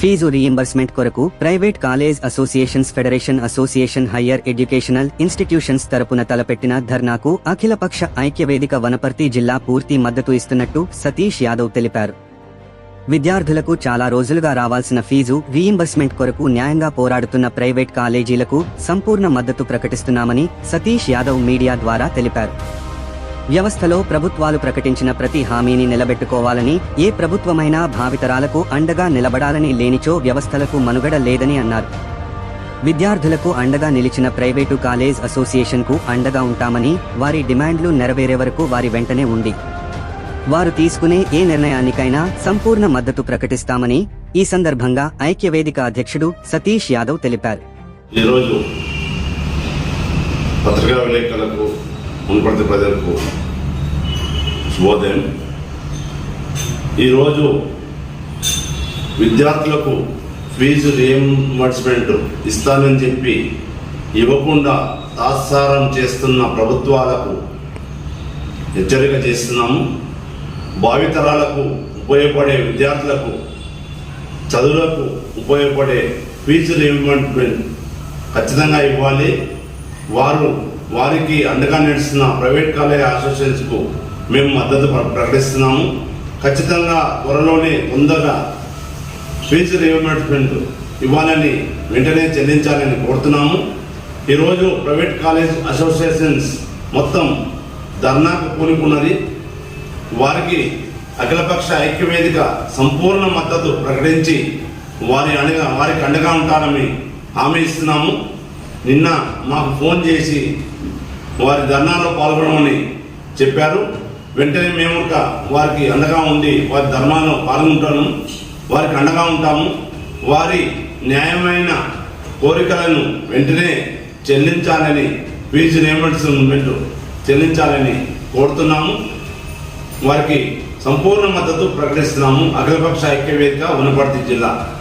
Fee reimbursement కొరకు private college associations federation association higher educational institutions తరపున తలపెట్టిన ధర్నాకు అఖిలపక్ష ఐక్యవేదిక వనపర్తి జిల్లా పూర్తి మద్దతు ఇస్తున్నట్టు సతీష్ యాదవ్ తెలిపారు. విద్యార్థులకు చాలా రోజులుగా రావాల్సిన ఫీజు రీయింబర్స్మెంట్ కొరకు న్యాయంగా పోరాడుతున్న ప్రైవేట్ కాలేజీలకు సంపూర్ణ మద్దతు ప్రకటిస్తున్నామని సతీష్ యాదవ్ మీడియా ద్వారా తెలిపారు. వ్యవస్థలో ప్రభుత్వాలు ప్రకటించిన ప్రతి హామీని నిలబెట్టుకోవాలని ఏ ప్రభుత్వమైనా భావితరాలకు అండగా నిలబడాలని లేనిచో వ్యవస్థలకు మనుగడ లేదని అన్నారు. విద్యార్థులకు అండగా నిలిచిన ప్రైవేటు కాలేజ్ అసోసియేషన్కు అండగా ఉంటామని వారి డిమాండ్లు నెరవేరే వరకు వారి వెంటనే ఉండి వారు తీసుకునే ఏ నిర్ణయానికైనా సంపూర్ణ మద్దతు ప్రకటిస్తామని ఈ సందర్భంగా ఐక్యవేదిక అధ్యక్షుడు సతీష్ యాదవ్ తెలిపారు. ఈరోజు పత్రికా విలేకరులకు మున్పర్తి ప్రజలకు శుభోదయం. ఈరోజు విద్యార్థులకు ఫీజు రియంబర్స్మెంట్ ఇస్తానని చెప్పి ఇవ్వకుండా తాత్సారం చేస్తున్న ప్రభుత్వాలకు హెచ్చరిక చేస్తున్నాము. భావితరాలకు ఉపయోగపడే విద్యార్థులకు చదువులకు ఉపయోగపడే ఫీజు రియంబర్స్మెంట్ ఖచ్చితంగా ఇవ్వాలి. వారు వారికి అండగా నడుస్తున్న ప్రైవేట్ కాలేజ్ అసోసియేషన్స్కు మేము మద్దతు ప్రకటిస్తున్నాము. ఖచ్చితంగా త్వరలోనే తొందరగా ఫీజు రియంబర్స్మెంట్ ఇవ్వాలని వెంటనే చెల్లించాలని కోరుతున్నాము. ఈరోజు ప్రైవేట్ కాలేజ్ అసోసియేషన్స్ మొత్తం ధర్నాకు కూలుకున్నది వారికి అఖిలపక్ష ఐక్యవేదిక సంపూర్ణ మద్దతు ప్రకటించి వారి అండగా వారికి అండగా ఉంటారని హామీ ఇస్తున్నాము. నిన్న మాకు ఫోన్ చేసి వారి ధర్నాలో పాల్గొనమని చెప్పారు. వెంటనే మేము ఒక వారికి అండగా ఉండి వారి ధర్మాల్లో పాల్గొంటాము. వారికి అండగా ఉంటాము. వారి న్యాయమైన కోరికలను వెంటనే చెల్లించాలని ఫీజు రియంబర్స్మెంట్ చెల్లించాలని కోరుతున్నాము. వారికి సంపూర్ణ మద్దతు ప్రకటిస్తున్నాము. అఖిలపక్ష ఐక్యవేదిక వనపర్తి జిల్లా.